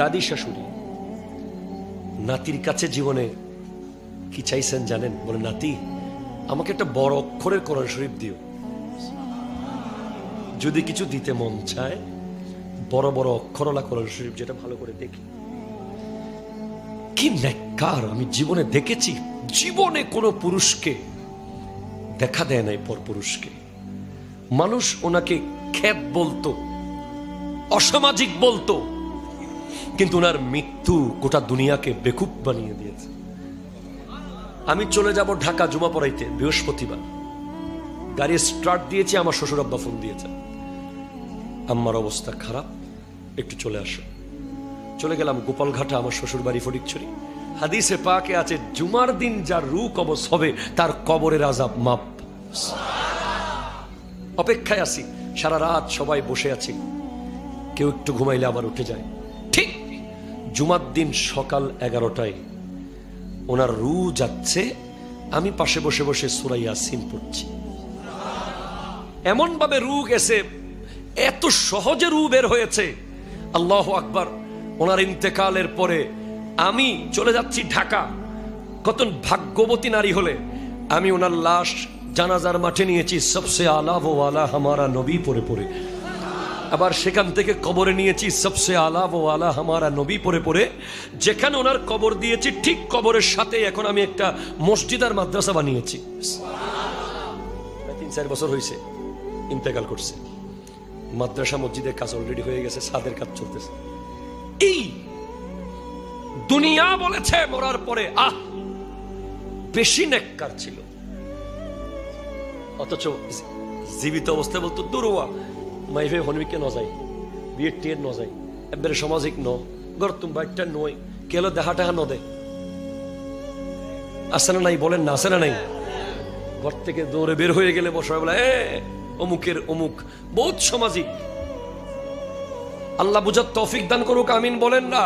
দাদি শাশুড়ি, নাতির কাছে জীবনে কি চাইছেন জানেন? বলে, নাতি, আমাকে একটা বড় অক্ষরের কোরআন শরীফ দিও। যদি কিছু দিতে মন চায়, বড় বড় অক্ষরলা কোরআন শরীফ যেটা ভালো করে দেখি। কি নেককার আমি জীবনে দেখেছি, জীবনে কোনো পুরুষকে দেখা দেয় নাই পর পুরুষকে। মানুষ ওনাকে খ্যাত বলতো, অসামাজিক বলতো কিন্তু ওনার মৃত্যু গোটা দুনিয়াকে বেকুব বানিয়ে দিয়েছে। আমি চলে যাব ঢাকা জুমা পড়াইতে, বৃহস্পতিবার। গাড়ি স্টার্ট দিয়েছি, আমার শ্বশুর আব্বা ফোন দিয়েছে। আম্মার অবস্থা খারাপ, একটু চলে আসো। চলে গেলাম গোপালঘাটা, আমার শ্বশুর বাড়ি ফটিকছড়ি হাদিসে পাকে আছে, জুমার দিন যার রু কবচ হবে, তার কবরের আজাব মাপ। অপেক্ষায় আছি, সারা রাত সবাই বসে আছি। কেউ একটু ঘুমাইলে আবার উঠে যায়। জুমার দিন সকাল এগারোটায়। ওনার রু যাচ্ছে, আমি পাশে বসে বসে সুরাইয়া সিন পড়ছি। এমন ভাবে রু গেছে, এত সহজে রু বের হয়েছে। আল্লাহ আকবার, ওনার ইন্তেকালের পরে আমি চলে যাচ্ছি ঢাকা। কত ভাগ্যবতী নারী হলে, আমি ওনার লাশ জানাজার মাঠে নিয়েছি, সবসে আলা ও আলা হামারা নবী পরে পরে আবার সেখান থেকে কবরে নিয়েছি। সবসে আলা ও আলা হামারা নবী পরে পরে। যেখানে ওনার কবর দিয়েছি, ঠিক কবরের সাথে এখন আমি একটা মসজিদ আর মাদ্রাসা বানিয়েছি। তিন চার বছর হয়েছে, ইন্তেকাল করছে। মাদ্রাসা মসজিদের কাজ অলরেডি হয়ে গেছে সাদের কাজ চলতেছে। এই দুনিয়া বলেছে মরার পরে, আহ, বেশি নেককার ছিল। অথচ জীবিত অবস্থায় বলতো দুরুয়া মাইভে হনবিকে ন যায় বিয়ের টিয়ের ন যায় একবারে সামাজিক ন গর তুমি বাইকটা নয়, কেলো দেখা টাকা ন দেয় আসে না নাই বলেন না আসে না নাই? ঘর থেকে দৌড়ে বের হয়ে গেলে বসায় বলে এ, অমুকের অমুক, বহুত সামাজিক। আল্লাহ বুঝার তৌফিক দান করুক, আমিন বলেন না।